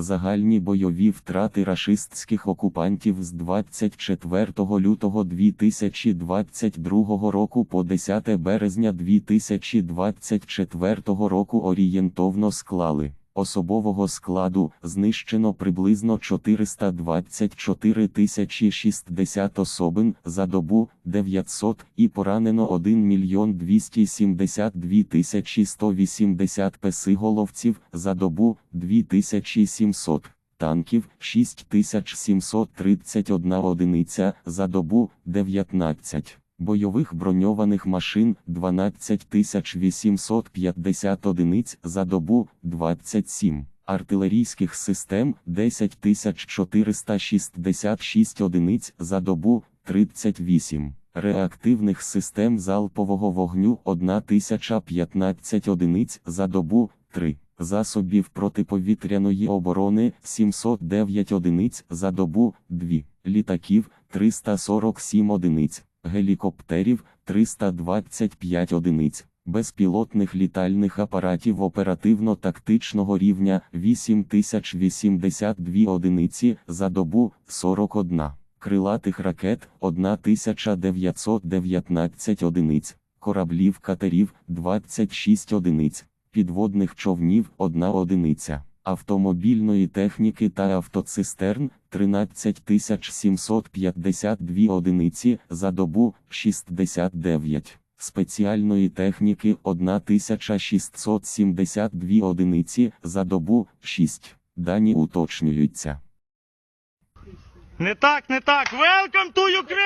Загальні бойові втрати рашистських окупантів з 24 лютого 2022 року по 10 березня 2024 року орієнтовно склали. Особового складу знищено приблизно 424 тисячі 60 особин за добу 900 і поранено 1 мільйон 272 тисячі 180 песиголовців за добу 2700. Танків 6731 одиниця за добу 19. Бойових броньованих машин 12850 одиниць за добу 27. Артилерійських систем 10466 одиниць за добу 38. Реактивних систем залпового вогню 1015 одиниць за добу 3. Засобів протиповітряної оборони 709 одиниць за добу 2. Літаків 347 одиниць гелікоптерів 325 одиниць, безпілотних літальних апаратів оперативно-тактичного рівня 8082 одиниці за добу 41, крилатих ракет 1919 одиниць, кораблів катерів 26 одиниць, підводних човнів 1 одиниця автомобільної техніки та автоцистерн 13752 одиниці за добу 69, спеціальної техніки 1672 одиниці за добу 6. Дані уточнюються. Не так, не так. Welcome to Ukraine!